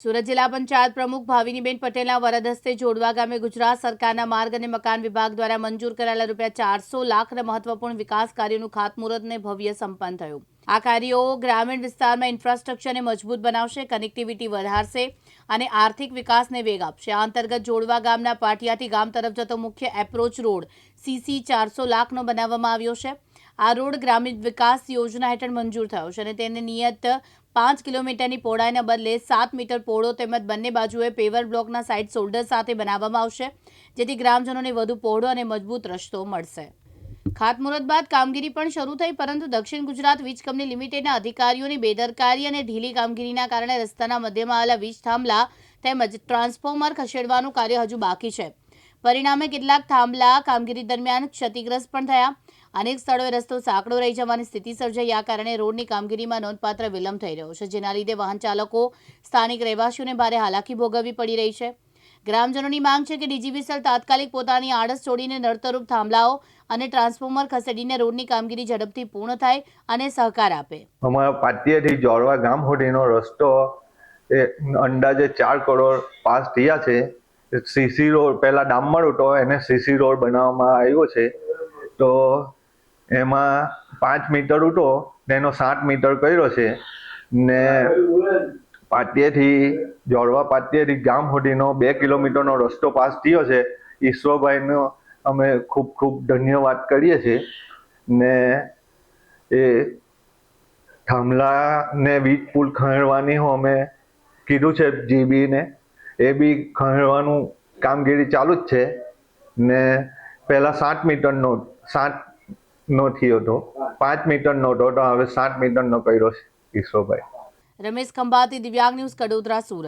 સુરત જિલ્લા પંચાયત પ્રમુખ ભાવિનીબેન પટેલના વરદ હસ્તે જોડવા ગામે ગુજરાત સરકારના માર્ગ અને મકાન વિભાગ દ્વારા મંજૂર કરાયેલા રૂપિયા ચારસો લાખના મહત્વપૂર્ણ વિકાસ કાર્યોનું ખાતમુહૂર્તને ભવ્ય સંપન્ન થયું. આ કાર્યો ગ્રામીણ વિસ્તારમાં ઇન્ફ્રાસ્ટ્રક્ચરને મજબૂત બનાવશે, કનેક્ટિવિટી વધારશે અને આર્થિક વિકાસને વેગ આપશે. આ અંતર્ગત જોડવા ગામના પાટિયાથી ગામ તરફ જતો મુખ્ય એપ્રોચ રોડ સીસી ચારસો લાખનો બનાવવામાં આવ્યો છે. આ રોડ ગ્રામીણ વિકાસ યોજના હેઠળ મંજૂર થયો છે અને તેને નિયત પાંચ કિલોમીટરની પહોળાઈના બદલે સાત મીટર પહોળો તેમજ બંને બાજુએ પેવર બ્લોકના સાઇડ શોલ્ડર સાથે બનાવવામાં આવશે, જેથી ગ્રામજનોને વધુ પહોળો અને મજબૂત રસ્તો મળશે. ખાતમુહૂર્ત બાદ કામગીરી પણ શરૂ થઈ, પરંતુ દક્ષિણ ગુજરાત વીજ કંપની લિમિટેડના અધિકારીઓની બેદરકારી અને ઢીલી કામગીરીના કારણે રસ્તાના મધ્યમાં આવેલા વીજ થાંભલા તેમજ ટ્રાન્સફોર્મર ખસેડવાનું કાર્ય હજુ બાકી છે. પરિણામે કેટલાક થાંભલા કામગીરી દરમિયાન ક્ષતિગ્રસ્ત પણ થયા. અનેક સ્થળોએ રસ્તો સાંકડો રહી જવાની સ્થિતિ સર્જાઈ. આ કારણે રોડની કામગીરીમાં નોંધપાત્ર વિલંબ થઈ રહ્યો છે, જેના લીધે વાહન ચાલકો, સ્થાનિક રહેવાસીઓને ભારે હાલાકી ભોગવવી પડી રહી છે. ગ્રામજનોની માંગ છે કે ડીજીવીસીએલ તાત્કાલિક પોતાની આડસ છોડીને નડતરૂપ થાંભલાઓ અને ટ્રાન્સફોર્મર ખસેડીને રોડની કામગીરી ઝડપથી પૂર્ણ થાય અને સહકાર આપે. અમારા પાટિયાથી જોડવા ગામ સુધીનો રસ્તો એ અંદાજે ચાર કરોડ પાસ થયા છે. સીસી રોડ, પહેલા ડામર હતો, એને સીસી રોડ બનાવવામાં આવ્યો છે. તો એમાં પાંચ મીટર ઉઠો, ને એનો સાત મીટર કર્યો છે, ને પાટિયાથી જોડવા પાટિયાથી ગામ સુધીનો બે કિલોમીટરનો રસ્તો પાસ થયો છે. ઈશ્વરભાઈનો અમે ખૂબ ખૂબ ધન્યવાદ કરીએ છીએ. ને એ થાંભલાને વીજ પુલ ખણવાની હું અમે કીધું છે જીબીને. એ બી ખણવાનું કામગીરી ચાલુ જ છે. ને પહેલાં સાત મીટરનો, સાત નો થયો હતો. પાંચ મીટરનો હતો હવે સાત મીટરનો કર્યો છે ઈશ્વરભાઈ રમેશ ખંભાતી, દિવ્યાંગ ન્યૂઝ, કડોદરા, સુરત.